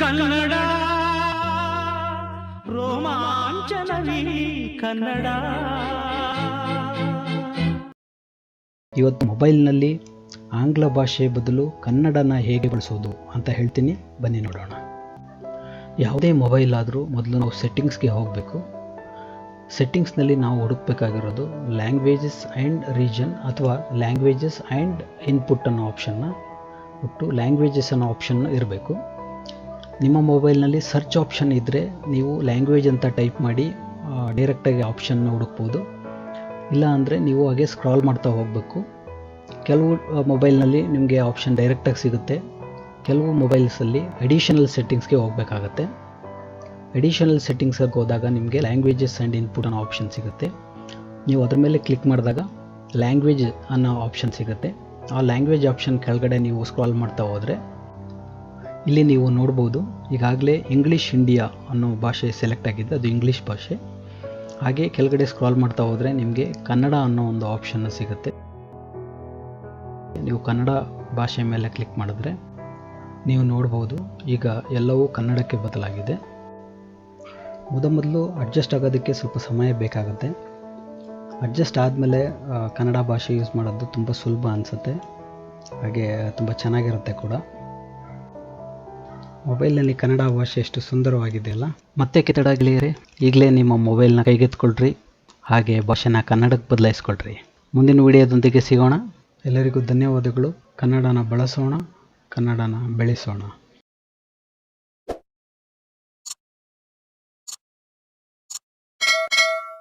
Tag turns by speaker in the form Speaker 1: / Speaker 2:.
Speaker 1: ಕನ್ನಡ, ರೋಮಾಂಚನವಿ ಕನ್ನಡ.
Speaker 2: ಇವತ್ತು ಮೊಬೈಲ್ನಲ್ಲಿ ಆಂಗ್ಲ ಭಾಷೆ ಬದಲು ಕನ್ನಡನ ಹೇಗೆ ಬಳಸೋದು ಅಂತ ಹೇಳ್ತೀನಿ. ಬನ್ನಿ ನೋಡೋಣ. ಯಾವುದೇ ಮೊಬೈಲ್ ಆದರೂ ಮೊದಲು ನಾವು ಸೆಟ್ಟಿಂಗ್ಸ್ಗೆ ಹೋಗಬೇಕು. ಸೆಟ್ಟಿಂಗ್ಸ್ನಲ್ಲಿ ನಾವು ಹುಡುಕಬೇಕಾಗಿರೋದು ಲ್ಯಾಂಗ್ವೇಜಸ್ ಆ್ಯಂಡ್ ರೀಜನ್ ಅಥವಾ ಲ್ಯಾಂಗ್ವೇಜಸ್ ಆ್ಯಂಡ್ ಇನ್ಪುಟ್ ಅನ್ನೋ ಆಪ್ಷನ್ನ ಒಟ್ಟು ಲ್ಯಾಂಗ್ವೇಜಸ್ ಅನ್ನೋ ಆಪ್ಷನ್ ಇರಬೇಕು. ನಿಮ್ಮ ಮೊಬೈಲ್ನಲ್ಲಿ ಸರ್ಚ್ ಆಪ್ಷನ್ ಇದ್ದರೆ ನೀವು ಲ್ಯಾಂಗ್ವೇಜ್ ಅಂತ ಟೈಪ್ ಮಾಡಿ ಡೈರೆಕ್ಟಾಗಿ ಆಪ್ಷನ್ನ ಹುಡುಕ್ಬೋದು. ಇಲ್ಲ ಅಂದರೆ ನೀವು ಹಾಗೆ ಸ್ಕ್ರಾಲ್ ಮಾಡ್ತಾ ಹೋಗಬೇಕು. ಕೆಲವು ಮೊಬೈಲ್ನಲ್ಲಿ ನಿಮಗೆ ಆಪ್ಷನ್ ಡೈರೆಕ್ಟಾಗಿ ಸಿಗುತ್ತೆ. ಕೆಲವು ಮೊಬೈಲ್ಸಲ್ಲಿ ಅಡಿಷನಲ್ ಸೆಟ್ಟಿಂಗ್ಸ್ಗೆ ಹೋಗಬೇಕಾಗತ್ತೆ. ಅಡಿಷನಲ್ ಸೆಟ್ಟಿಂಗ್ಸಿಗೆ ಹೋದಾಗ ನಿಮಗೆ ಲ್ಯಾಂಗ್ವೇಜಸ್ ಆ್ಯಂಡ್ ಇನ್ಪುಟ್ ಅನ್ನೋ ಆಪ್ಷನ್ ಸಿಗುತ್ತೆ. ನೀವು ಅದರ ಮೇಲೆ ಕ್ಲಿಕ್ ಮಾಡಿದಾಗ ಲ್ಯಾಂಗ್ವೇಜ್ ಅನ್ನೋ ಆಪ್ಷನ್ ಸಿಗುತ್ತೆ. ಆ ಲ್ಯಾಂಗ್ವೇಜ್ ಆಪ್ಷನ್ ಕೆಳಗಡೆ ನೀವು ಸ್ಕ್ರಾಲ್ ಮಾಡ್ತಾ ಹೋದರೆ ಇಲ್ಲಿ ನೀವು ನೋಡ್ಬೋದು, ಈಗಾಗಲೇ ಇಂಗ್ಲೀಷ್ ಇಂಡಿಯಾ ಅನ್ನೋ ಭಾಷೆ ಸೆಲೆಕ್ಟ್ ಆಗಿದೆ ಅದು ಇಂಗ್ಲೀಷ್ ಭಾಷೆ. ಹಾಗೆ ಕೆಳಗಡೆ ಸ್ಕ್ರಾಲ್ ಮಾಡ್ತಾ ಹೋದರೆ ನಿಮಗೆ ಕನ್ನಡ ಅನ್ನೋ ಒಂದು ಆಪ್ಷನ್ ಸಿಗುತ್ತೆ. ನೀವು ಕನ್ನಡ ಭಾಷೆ ಮೇಲೆ ಕ್ಲಿಕ್ ಮಾಡಿದ್ರೆ ನೀವು ನೋಡ್ಬೋದು, ಈಗ ಎಲ್ಲವೂ ಕನ್ನಡಕ್ಕೆ ಬದಲಾಗಿದೆ. ಮೊದಮೊದಲು ಅಡ್ಜಸ್ಟ್ ಆಗೋದಕ್ಕೆ ಸ್ವಲ್ಪ ಸಮಯ ಬೇಕಾಗುತ್ತೆ. ಅಡ್ಜಸ್ಟ್ ಆದಮೇಲೆ ಕನ್ನಡ ಭಾಷೆ ಯೂಸ್ ಮಾಡೋದು ತುಂಬ ಸುಲಭ ಅನಿಸುತ್ತೆ. ಹಾಗೆ, ತುಂಬ ಚೆನ್ನಾಗಿರುತ್ತೆ ಕೂಡ. ಮೊಬೈಲ್ನಲ್ಲಿ ಕನ್ನಡ ಭಾಷೆ ಎಷ್ಟು ಸುಂದರವಾಗಿದೆ ಅಲ್ಲ? ಮತ್ತೆ ಕೆತ್ತಡ ಗೆಳೆಯರೆ, ಈಗಲೇ ನಿಮ್ಮ ಮೊಬೈಲ್ನ ಕೈಗೆತ್ಕೊಳ್ರಿ ಹಾಗೆ ಭಾಷೆನ ಕನ್ನಡಕ್ಕೆ ಬದಲಾಯಿಸ್ಕೊಳ್ರಿ. ಮುಂದಿನ ವಿಡಿಯೋದೊಂದಿಗೆ ಸಿಗೋಣ. ಎಲ್ಲರಿಗೂ ಧನ್ಯವಾದಗಳು. ಕನ್ನಡನ ಬಳಸೋಣ, ಕನ್ನಡನ ಬೆಳೆಸೋಣ.